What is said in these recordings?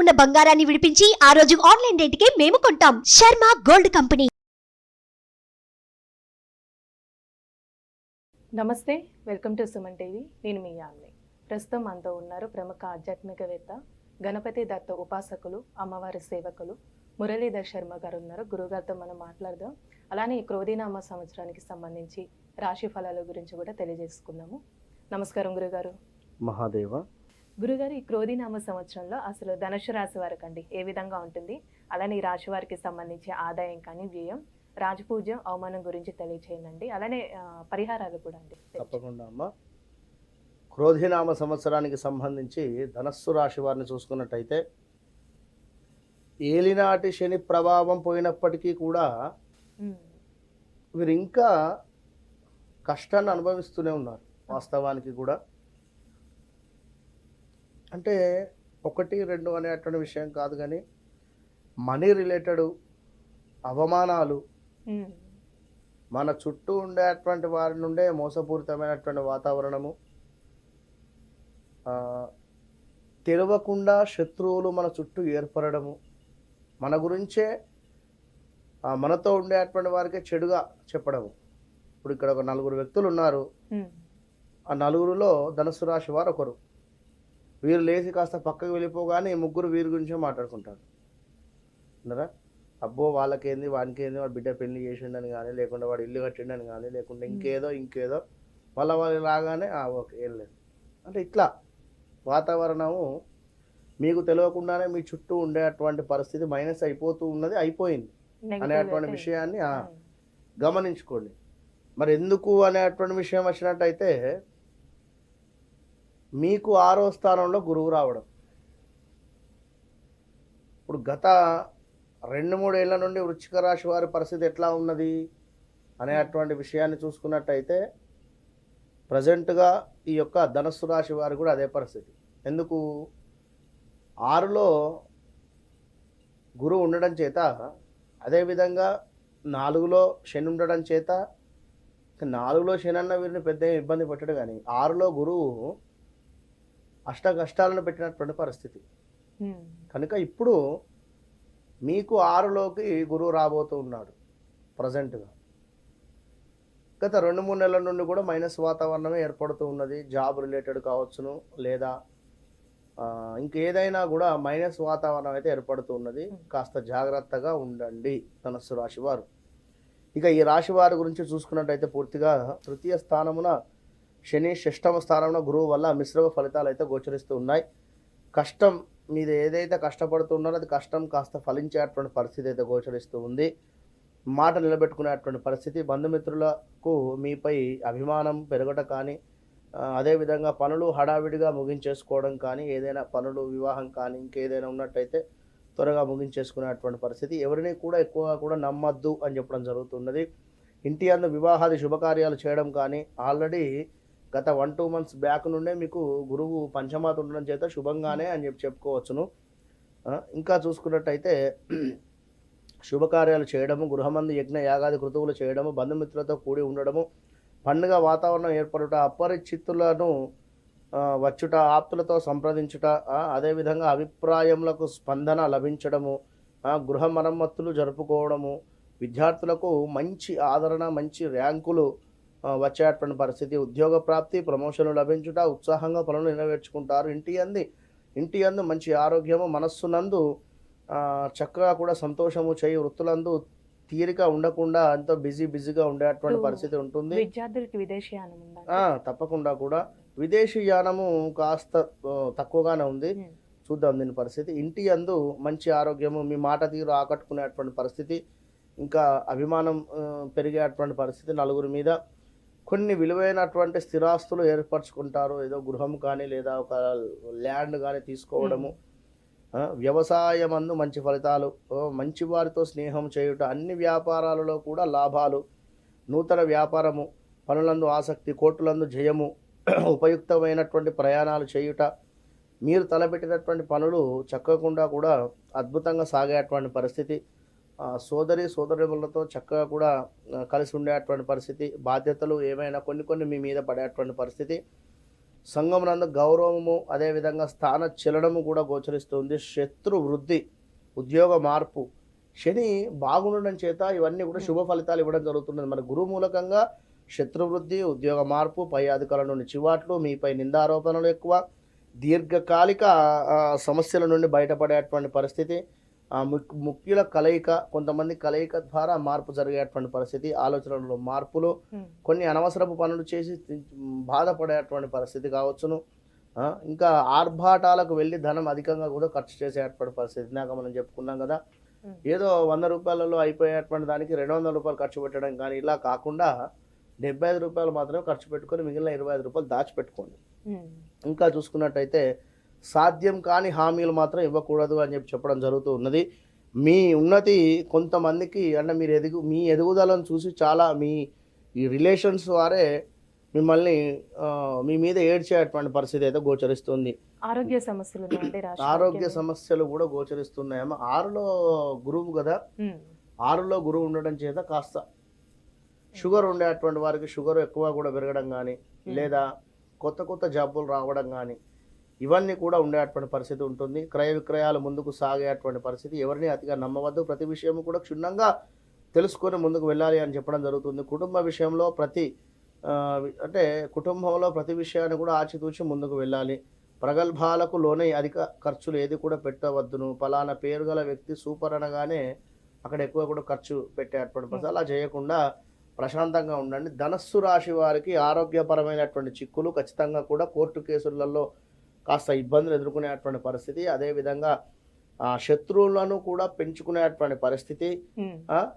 ఉన్న బంగారాన్ని విడిపించి ఆ రోజు ఆన్లైన్ రేటుకే మేము కొంటాం. Sharma gold company. నమస్తే వెల్కమ్ టు సుమన్ టీవీ. నేను మీ యామ్ని. ప్రస్తుతం మనతో ఉన్నారు ప్రముఖ ఆధ్యాత్మికవేత్త గణపతి దత్త ఉపాసకులు అమ్మవారి సేవకులు మురళీధర్ శర్మ గారు ఉన్నారు. గురుగారితో మనం మాట్లాడదాం. అలానే ఈ క్రోధీనామ సంవత్సరానికి సంబంధించి రాశి ఫలాల గురించి కూడా తెలియజేసుకుందాము. నమస్కారం గురుగారు. మహాదేవ గురుగారు ఈ క్రోధీనామ సంవత్సరంలో అసలు ధనుసు రాశి వారికి అండి ఏ విధంగా ఉంటుంది? అలానే ఈ రాశి వారికి సంబంధించి ఆదాయం కానీ వ్యయం రాజపూజ్యం అవమానం గురించి తెలియచేయండి అలానే పరిహారాలు కూడా అండి. తప్పకుండా అమ్మ. క్రోధినామ సంవత్సరానికి సంబంధించి ధనస్సు రాశి వారిని చూసుకున్నట్టయితే ఏలినాటి శని ప్రభావం పోయినప్పటికీ కూడా వీరు ఇంకా కష్టాన్ని అనుభవిస్తూనే ఉన్నారు వాస్తవానికి కూడా. అంటే ఒకటి రెండు అనేటువంటి విషయం కాదు కానీ మనీ రిలేటెడ్ అవమానాలు మన చుట్టూ ఉండేటువంటి వారి నుండే మోసపూరితమైనటువంటి వాతావరణము తెలియకుండా శత్రువులు మన చుట్టూ ఏర్పడము మన గురించే మనతో ఉండేటువంటి వారికి చెడుగా చెప్పడము. ఇప్పుడు ఇక్కడ ఒక నలుగురు వ్యక్తులు ఉన్నారు. ఆ నలుగురిలో ధనుసు రాశి వారు ఒకరు వీరు లేచి కాస్త పక్కకు వెళ్ళిపోగానే ఈ ముగ్గురు వీరి గురించే మాట్లాడుకుంటారు. ఉన్నారా అబ్బో వాళ్ళకేంది వానికేంది వాడు బిడ్డ పెళ్ళి చేసిండని కానీ లేకుండా వాడు ఇల్లు కట్టిండని కానీ లేకుండా ఇంకేదో ఇంకేదో వాళ్ళ వాళ్ళు రాగానే "ఆ, ఓకే ఏం లేదు. అంటే ఇట్లా వాతావరణము మీకు తెలియకుండానే మీ చుట్టూ ఉండేటువంటి పరిస్థితి మైనస్ అయిపోతూ ఉన్నది అయిపోయింది. అనేటువంటి విషయాన్ని గమనించుకోండి. మరి ఎందుకు అనేటువంటి విషయం వచ్చినట్టయితే మీకు ఆరో స్థానంలో గురువు రావడం. ఇప్పుడు గత రెండు మూడేళ్ళ నుండి వృచ్చిక రాశి వారి పరిస్థితి ఎట్లా ఉన్నది అనేటువంటి విషయాన్ని చూసుకున్నట్టయితే ప్రజెంట్గా ఈ యొక్క ధనస్సు రాశి వారు కూడా అదే పరిస్థితి. ఎందుకు? ఆరులో గురువు ఉండడం చేత అదేవిధంగా నాలుగులో శని ఉండడం చేత నాలుగులో శని అన్న వీరిని పెద్ద ఇబ్బంది పెట్టడు కానీ ఆరులో గురువు అష్ట కష్టాలను పెట్టినటువంటి పరిస్థితి. కనుక ఇప్పుడు మీకు ఆరులోకి గురువు రాబోతూ ఉన్నాడు ప్రజెంట్గా. గత రెండు మూడు నెలల నుండి కూడా మైనస్ వాతావరణమే ఏర్పడుతూ ఉన్నది. జాబ్ రిలేటెడ్ కావచ్చును లేదా ఇంకేదైనా కూడా మైనస్ వాతావరణం అయితే ఏర్పడుతూ ఉన్నది. కాస్త జాగ్రత్తగా ఉండండి ధనస్సు రాశి వారు. ఇక ఈ రాశి వారి గురించి చూసుకున్నట్టయితే పూర్తిగా తృతీయ స్థానమున శని షష్టమ స్థానంలో గురువు వల్ల మిశ్రమ ఫలితాలు అయితే గోచరిస్తూ ఉన్నాయి. కష్టం మీరు ఏదైతే కష్టపడుతున్నారో అది కష్టం కాస్త ఫలించేటువంటి పరిస్థితి అయితే గోచరిస్తూ ఉంది. మాట నిలబెట్టుకునేటువంటి పరిస్థితి బంధుమిత్రులకు మీపై అభిమానం పెరగట కానీ అదేవిధంగా పనులు హడావిడిగా ముగించేసుకోవడం కానీ ఏదైనా పనులు వివాహం కానీ ఇంకేదైనా ఉన్నట్టయితే త్వరగా ముగించేసుకునేటువంటి పరిస్థితి. ఎవరిని కూడా ఎక్కువగా కూడా నమ్మద్దు అని చెప్పడం జరుగుతున్నది. ఇంటి అందు వివాహాది శుభకార్యాలు చేయడం కానీ ఆల్రెడీ గత వన్ టూ మంత్స్ బ్యాక్ నుండే మీకు గురువు పంచమాత ఉండడం చేత శుభంగానే అని చెప్పి చెప్పుకోవచ్చును. ఇంకా చూసుకున్నట్టయితే శుభకార్యాలు చేయడము గృహమందు యజ్ఞ యాగాది కృతువులు చేయడము బంధుమిత్రులతో కూడి ఉండడము పండుగ వాతావరణం ఏర్పడుట అపరిచితులను వచ్చుట ఆప్తులతో సంప్రదించుట అదేవిధంగా అభిప్రాయములకు స్పందన లభించడము గృహ మరమ్మతులు జరుపుకోవడము విద్యార్థులకు మంచి ఆదరణ మంచి ర్యాంకులు వచ్చేటువంటి పరిస్థితి. ఉద్యోగ ప్రాప్తి ప్రమోషన్లు లభించుట ఉత్సాహంగా పనులు నెరవేర్చుకుంటారు. ఇంటి అంది ఇంటి అందు మంచి ఆరోగ్యము మనస్సునందు చక్కగా కూడా సంతోషము చేయి వృత్తులందు తీరిక ఉండకుండా ఎంతో బిజీ బిజీగా ఉండేటువంటి పరిస్థితి ఉంటుంది. విద్యార్థులకి విదేశీయానం తప్పకుండా కూడా. విదేశీ యానము కాస్త తక్కువగానే ఉంది. చూద్దాం దీని పరిస్థితి. ఇంటి అందు మంచి ఆరోగ్యము మీ మాట తీరు ఆకట్టుకునేటువంటి పరిస్థితి ఇంకా అభిమానం పెరిగేటువంటి పరిస్థితి నలుగురి మీద. కొన్ని విలువైనటువంటి స్థిరాస్తులు ఏర్పరచుకుంటారు. ఏదో గృహం కానీ లేదా ఒక ల్యాండ్ కానీ తీసుకోవడము. వ్యవసాయం వ్యవసాయమందు మంచి ఫలితాలు. మంచి వారితో స్నేహం చేయుట అన్ని వ్యాపారాలలో కూడా లాభాలు. నూతన వ్యాపారము పనులందు ఆసక్తి కోర్టులందు జయము ఉపయుక్తమైనటువంటి ప్రయాణాలు చేయుట. మీరు తలపెట్టినటువంటి పనులు చక్కకుండా కూడా అద్భుతంగా సాగేటువంటి పరిస్థితి. సోదరి సోదరులతో చక్కగా కూడా కలిసి ఉండేటువంటి పరిస్థితి బాధ్యతలు ఏమైనా కొన్ని కొన్ని మీ మీద పడేటువంటి పరిస్థితి. సంఘం నందు గౌరవము అదేవిధంగా స్థాన చలనము కూడా గోచరిస్తుంది. శత్రు వృద్ధి ఉద్యోగ మార్పు శని బాగుండడం చేత ఇవన్నీ కూడా శుభ ఫలితాలు ఇవ్వడం జరుగుతున్నది. మన గురువు మూలకంగా శత్రువృద్ధి ఉద్యోగ మార్పు పై అధికారుల నుండి చివాట్లు మీపై నిందారోపణలు ఎక్కువ దీర్ఘకాలిక సమస్యల నుండి బయటపడేటువంటి పరిస్థితి. ముఖ్యుల కలయిక కొంతమంది కలయిక ద్వారా మార్పు జరిగేటువంటి పరిస్థితి ఆలోచనలో మార్పులు కొన్ని అనవసరపు పనులు చేసి బాధపడేటువంటి పరిస్థితి కావచ్చును. ఇంకా ఆర్భాటాలకు వెళ్ళి ధనం అధికంగా కూడా ఖర్చు చేసేటువంటి పరిస్థితి ఇందాక మనం చెప్పుకున్నాం కదా. ఏదో వంద రూపాయలలో అయిపోయేటువంటి దానికి రెండు వందల రూపాయలు ఖర్చు పెట్టడం కానీ ఇలా కాకుండా డెబ్బై ఐదు రూపాయలు మాత్రమే ఖర్చు పెట్టుకొని మిగిలిన ఇరవై ఐదు రూపాయలు దాచిపెట్టుకోండి. ఇంకా చూసుకున్నట్టయితే సాధ్యం కాని హామీలు మాత్రం ఇవ్వకూడదు అని చెప్పి చెప్పడం జరుగుతూ ఉన్నది. మీ ఉన్నతి కొంతమందికి అంటే మీరు ఎదుగు మీ ఎదుగుదలను చూసి చాలా మీ ఈ రిలేషన్స్ వారే మిమ్మల్ని మీ మీద ఏడ్చేటువంటి పరిస్థితి అయితే గోచరిస్తుంది. ఆరోగ్య సమస్యలు ఆరోగ్య? సమస్యలు కూడా గోచరిస్తున్నాయమ్మా. ఆరులో గురువు కదా. ఆరులో గురువు ఉండడం చేత కాస్త షుగర్ ఉండేటువంటి వారికి షుగర్ ఎక్కువ కూడా పెరగడం కానీ లేదా కొత్త కొత్త జబ్బులు రావడం కానీ ఇవన్నీ కూడా ఉండేటువంటి పరిస్థితి ఉంటుంది. క్రయ విక్రయాలు ముందుకు సాగేటువంటి పరిస్థితి ఎవరిని అతిగా నమ్మవద్దు. ప్రతి విషయం కూడా క్షుణ్ణంగా తెలుసుకొని ముందుకు వెళ్ళాలి అని చెప్పడం జరుగుతుంది. కుటుంబ విషయంలో ప్రతి అంటే కుటుంబంలో ప్రతి విషయాన్ని కూడా ఆచితూచి ముందుకు వెళ్ళాలి. ప్రగల్భాలకు లోనే అధిక ఖర్చులు ఏది కూడా పెట్టవద్దును. ఫలానా పేరు గల వ్యక్తి సూపర్ అనగానే అక్కడ ఎక్కువ కూడా ఖర్చు పెట్టేటువంటి పరిస్థితి. అలా చేయకుండా ప్రశాంతంగా ఉండండి. ధనస్సు రాశి వారికి ఆరోగ్యపరమైనటువంటి చిక్కులు ఖచ్చితంగా కూడా కోర్టు కేసులలో కాస్త ఇబ్బందులు ఎదుర్కొనేటువంటి పరిస్థితి. అదేవిధంగా ఆ, శత్రువులను కూడా పెంచుకునేటువంటి పరిస్థితి.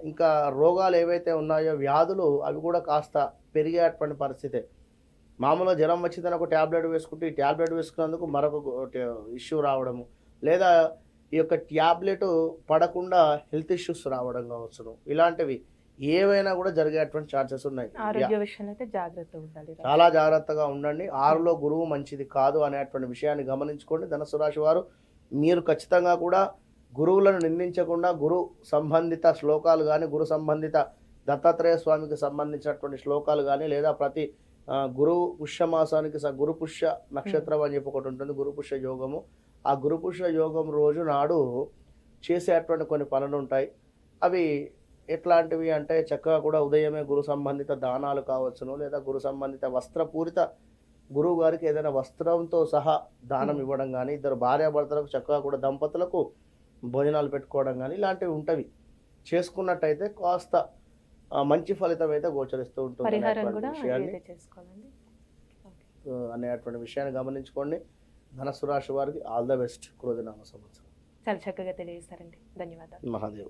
ఇంకా రోగాలు ఏవైతే ఉన్నాయో వ్యాధులు అవి కూడా కాస్త పెరిగేటువంటి పరిస్థితి. మామూలుగా జ్వరం వచ్చిందని ఒక ట్యాబ్లెట్ వేసుకుంటే ఈ ట్యాబ్లెట్ వేసుకున్నందుకు మరొక ఇష్యూ రావడము. లేదా ఈ యొక్క ట్యాబ్లెట్ పడకుండా హెల్త్ ఇష్యూస్ రావడం కావచ్చును. ఇలాంటివి ఏవైనా కూడా జరిగేటువంటి ఛాన్సెస్ ఉన్నాయి. ఆరోగ్య విషయంలో అయితే జాగ్రత్తగా ఉండాలి రాశి. చాలా జాగ్రత్తగా ఉండండి. ఆరులో గురువు మంచిది కాదు అనేటువంటి విషయాన్ని గమనించుకోండి. ధనుసు రాశి వారు మీరు ఖచ్చితంగా కూడా గురువులను నిందించకుండా గురు సంబంధిత శ్లోకాలు కానీ గురు సంబంధిత దత్తాత్రేయ స్వామికి సంబంధించినటువంటి శ్లోకాలు కానీ లేదా ప్రతి ఆ, గురు పుష్యమాసానికి స- గురు పుష్య నక్షత్రం అని చెప్పి ఒకటి ఉంటుంది గురు పుష్య యోగము. ఆ గురు పుష్య యోగం రోజు నాడు చేసేటువంటి కొన్ని పనులు ఉంటాయి. అవి ఎట్లాంటివి అంటే చక్కగా కూడా ఉదయమే గురు సంబంధిత దానాలు కావచ్చును లేదా గురు సంబంధిత వస్త్రపూరిత గురువు గారికి ఏదైనా వస్త్రంతో సహా దానం ఇవ్వడం కానీ ఇద్దరు భార్యాభర్తలకు చక్కగా కూడా దంపతులకు భోజనాలు పెట్టుకోవడం కానీ ఇలాంటివి ఉంటవి. చేసుకున్నట్టయితే కాస్త మంచి ఫలితం అయితే గోచరిస్తూ ఉంటుంది అనేటువంటి విషయాన్ని. గమనించుకోండి. ధనస్సు రాశి వారికి ఆల్ ద బెస్ట్. క్రోధనామ సంవత్సరం చాలా చక్కగా తెలియజేస్తారండి ధన్యవాదాలు. మహాదేవ.